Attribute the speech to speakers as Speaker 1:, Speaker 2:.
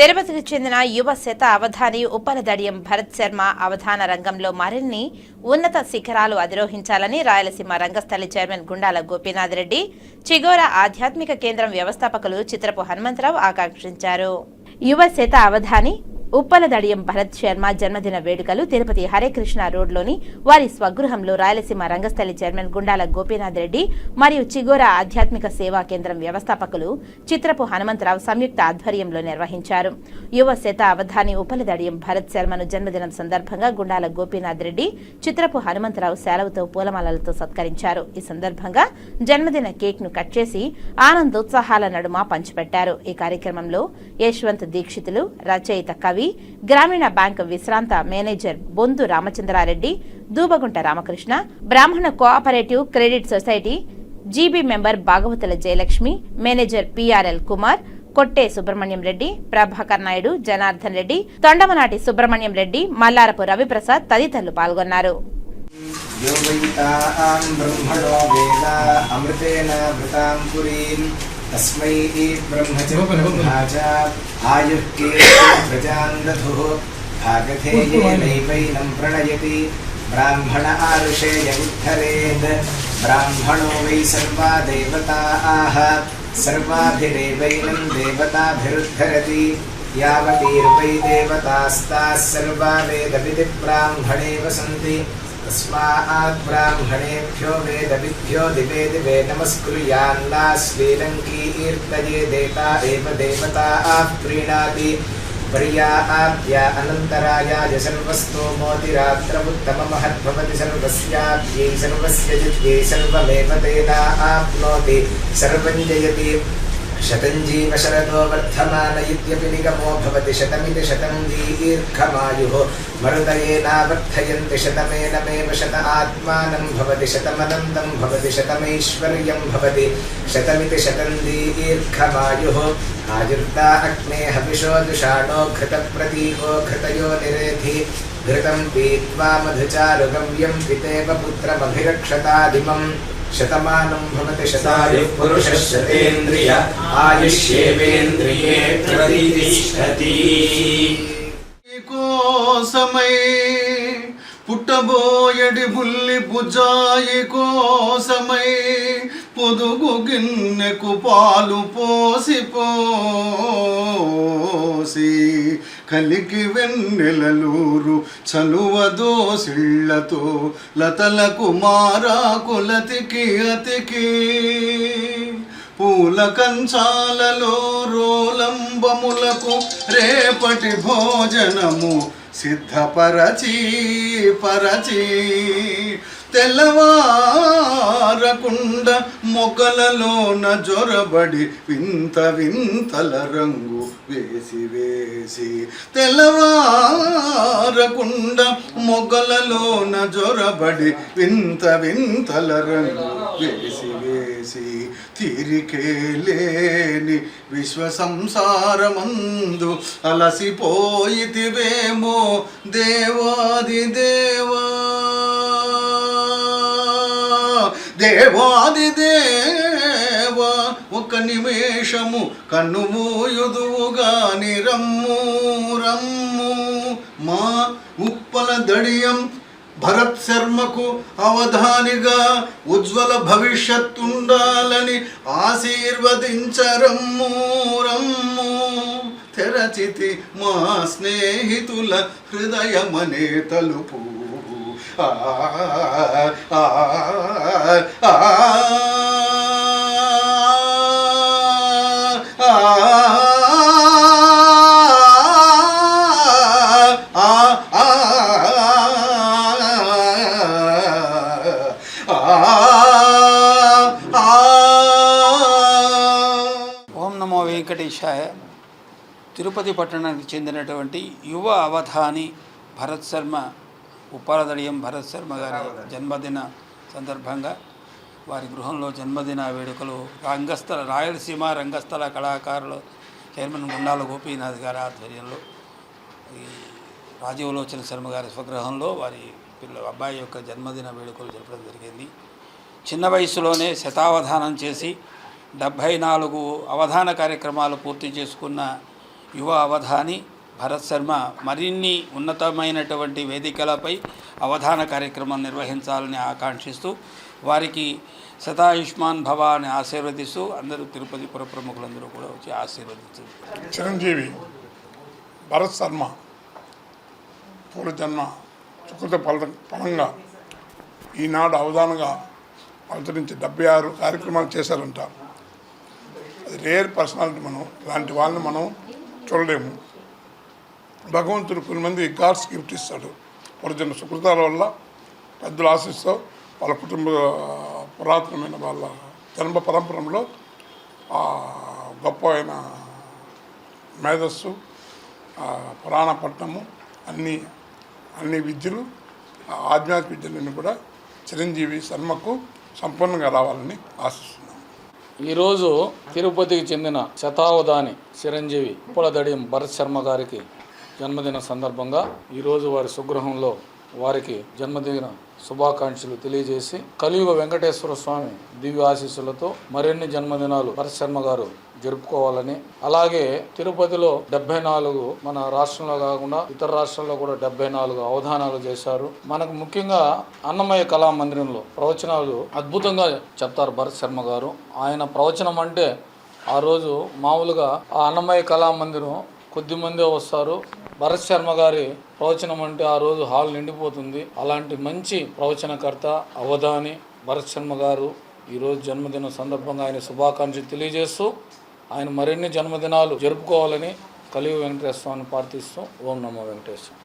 Speaker 1: తిరుపతికి చెందిన యువ శత అవధాని ఉపలదడియం భరత్ శర్మ అవధాన రంగంలో మరిన్ని ఉన్నత శిఖరాలు అధిరోహించాలని రాయలసీమ రంగస్థలి చైర్మన్ గుండాల గోపీనాథ్ రెడ్డి చిగోర ఆధ్యాత్మిక కేంద్రం వ్యవస్థాపకులు చిత్రపు హనుమంతరావు ఆకాంక్షించారు. యువ శత అవధాని ఉప్పలదడియం భరత్ శర్మ జన్మదిన వేడుకలు తిరుపతి హరేకృష్ణ రోడ్లోని వారి స్వగృహంలో రాయలసీమ రంగస్థలి చైర్మన్ గుండాల గోపీనాథ్ రెడ్డి మరియు చిగోర ఆధ్యాత్మిక సేవా కేంద్రం వ్యవస్థాపకులు చిత్రపు హనుమంతరావు సంయుక్త ఆధ్వర్యంలో నిర్వహించారు. యువ శత అవధాని ఉప్పలదడియం భరత్ శర్మను జన్మదినం సందర్భంగా గుండాల గోపీనాథ్ రెడ్డి చిత్రపు హనుమంతరావు సెలవుతో పూలమాలలతో సత్కరించారు. ఈ సందర్భంగా జన్మదిన కేక్ను కట్ చేసి ఆనందోత్సాహాల నడుమ పంచిపెట్టారు. ఈ కార్యక్రమంలో యశ్వంత్ దీక్షితులు రచయిత కవి రవి గ్రామీణ బ్యాంక్ విశ్రాంత manager Bondu Ramachandra Reddy Dubagunta Ramakrishna Brahmana cooperative credit society GB member Bhagavatula Jayalakshmi manager PRL Kumar Kotte Subrahmanyam Reddy Prabhakar Naidu Janardhan Reddy Thondamanati Subrahmanyam Reddy Mallarapu Ravi Prasad తదితరులు పాల్గొన్నారు.
Speaker 2: తస్మై आयुष्कीर्तिजान्धुः भागधेयेनैवैनं प्रणयति। ब्राह्मण आरुषे यमुद्धरेद् ब्राह्मणो वै सर्वा देवता आह। सर्वाभिरेवैनं देवताभिरुद्धरति। यावतीर्वै देवतास्ताः सर्वा वेदविधिब्राह्मणे वसन्ति तस्मात् ब्राह्मणेभ्यो वेदविभ्यो दिवे दिवे नमस्कुर्यान्ना श्रीलङ्कीर्तये देता एव देवताः प्रीणाति पर्याप्या अनन्तरायाय सर्वस्तोमोतिरात्रमुत्तममहद्भवति सर्वस्याप्यै सर्वस्य जित्यै सर्वमेव तेनाप्नोति सर्वं जयति शतं जीव शरदो वर्धमान इत्यपि निगमो भवति शतमिति शतं दीर्घमायुः मरुदयेनावर्धयन्ति शतमेनमेव शत आत्मानं भवति शतमनन्तं भवति शतमैश्वर्यं भवति शतमिति शतं दीर्घमायुः आयुर्ता अग्ने हविषो दुषाणो घृतप्रतीको घृतयो निरेधि घृतं पीत्वा मधुचारुगम्यं पितेव पुत्रमभिरक्षतादिमम् शतमानं भवति शतायुः पुरुषः शतेन्द्रिय आयुष्येवेन्द्रिये प्रतिष्ठति
Speaker 3: కోసమై పుట్టబోయడి బుల్లి బుజాయి కోసమై పొదుగు గిన్నెకు పాలు పోసి పోసి కలికి వెన్నెలలూరు చలువ దోసిళ్ళతో లతల కుమారాకులతికి అతికి. పూల కంచాలలో రోలంబములకు రేపటి భోజనము సిద్ధపరచి పరచి తెల్లవారకుండ మొగలలోన జొరబడి వింత వింతల రంగు వేసి వేసి తెల్లవారకుండ మొగలలోన జొరబడి వింత వింతల రంగు వేసి వేసి తీరికే లేని విశ్వ సంసారమందు అలసిపోయితివేమో దేవాది దేవా. దేవాది దేవా ఒక నిమేషము కన్ను మూయుదువుగా నిరమ్ము రమ్ము. మా ఉప్పల దడియం భరత్ శర్మకు అవధానిగా ఉజ్వల భవిష్యత్తుండాలని ఆశీర్వదించరమ్ము రమ్ము. తెరచితి మా స్నేహితుల హృదయమనే తలుపు. ఆ
Speaker 4: ఓం నమో వెంకటేశాయ. తిరుపతి పట్టణానికి చెందినటువంటి యువ అవధాని భరత్ శర్మ ఉప్పాలదడియం భరత్ శర్మ గారి జన్మదిన సందర్భంగా వారి గృహంలో జన్మదిన వేడుకలు రంగస్థల రాయలసీమ రంగస్థల కళాకారులు చైర్మన్ గుండాల గోపీనాథ్ గారి ఆధ్వర్యంలో ఈ రాజీవలోచన శర్మ గారి స్వగృహంలో వారి పిల్ల అబ్బాయి యొక్క జన్మదిన వేడుకలు జరపడం జరిగింది. చిన్న వయసులోనే శతావధానం చేసి డెబ్భై నాలుగు అవధాన కార్యక్రమాలు పూర్తి చేసుకున్న యువ అవధాని భరత్ శర్మ మరిన్ని ఉన్నతమైనటువంటి వేదికలపై అవధాన కార్యక్రమం నిర్వహించాలని ఆకాంక్షిస్తూ వారికి శతాయుష్మాన్ భవ అని ఆశీర్వదిస్తూ అందరూ తిరుపతి పుర ప్రముఖులందరూ కూడా వచ్చి ఆశీర్వదించారు
Speaker 5: చిరంజీవి భరత్ శర్మ పూర్వజన్మ సుకృత ఫల ఫలంగా ఈనాడు అవధానంగా అవతరించి డెబ్బై ఆరు కార్యక్రమాలు చేశారంట. అది రేర్ పర్సనాలిటీ మనం ఇలాంటి వాళ్ళని మనం చూడలేము. భగవంతుడు కొంతమంది గాడ్స్ గిఫ్ట్ ఇస్తాడు. పూర్వజన్మ సుకృతాల వల్ల పెద్దలు ఆశిస్తూ వాళ్ళ కుటుంబ పురాతనమైన వాళ్ళ జన్మ పరంపరంలో గొప్ప అయిన మేధస్సు పురాణ పట్టణము అన్ని అన్ని విద్యలు ఆధ్యాత్మిక విద్యలన్నీ కూడా చిరంజీవి శర్మకు సంపూర్ణంగా రావాలని ఆశిస్తున్నాను
Speaker 6: ఈరోజు తిరుపతికి చెందిన శతావధాని చిరంజీవి ఉప్పలదడి భరత్ శర్మ గారికి జన్మదిన సందర్భంగా ఈరోజు వారి సుగృహంలో వారికి జన్మదిన శుభాకాంక్షలు తెలియజేసి కలియుగ వెంకటేశ్వర స్వామి దివ్య ఆశీస్సులతో మరిన్ని జన్మదినాలు భరత్ గారు జరుపుకోవాలని అలాగే తిరుపతిలో డెబ్బై నాలుగు మన రాష్ట్రంలో కాకుండా ఇతర రాష్ట్రాల్లో కూడా డెబ్బై నాలుగు అవధానాలు చేశారు. మనకు ముఖ్యంగా అన్నమయ్య కళా మందిరంలో ప్రవచనాలు అద్భుతంగా చెప్తారు భరత్ శర్మ గారు. ఆయన ప్రవచనం అంటే ఆ రోజు మామూలుగా ఆ అన్నమయ్య కళామందిరం కొద్దిమందే కొద్ది మందే వస్తారు. భరత్ శర్మ గారి ప్రవచనం అంటే ఆ రోజు హాల్ నిండిపోతుంది. అలాంటి మంచి ప్రవచనకర్త అవధాని భరత్ శర్మ గారు ఈరోజు జన్మదిన సందర్భంగా ఆయన శుభాకాంక్షలు తెలియజేస్తూ ఆయన మరిన్ని జన్మదినాలు జరుపుకోవాలని కలివి వెంకటేశ్వర స్వామిని ప్రార్థిస్తూ ఓం నమో వెంకటేశ్వర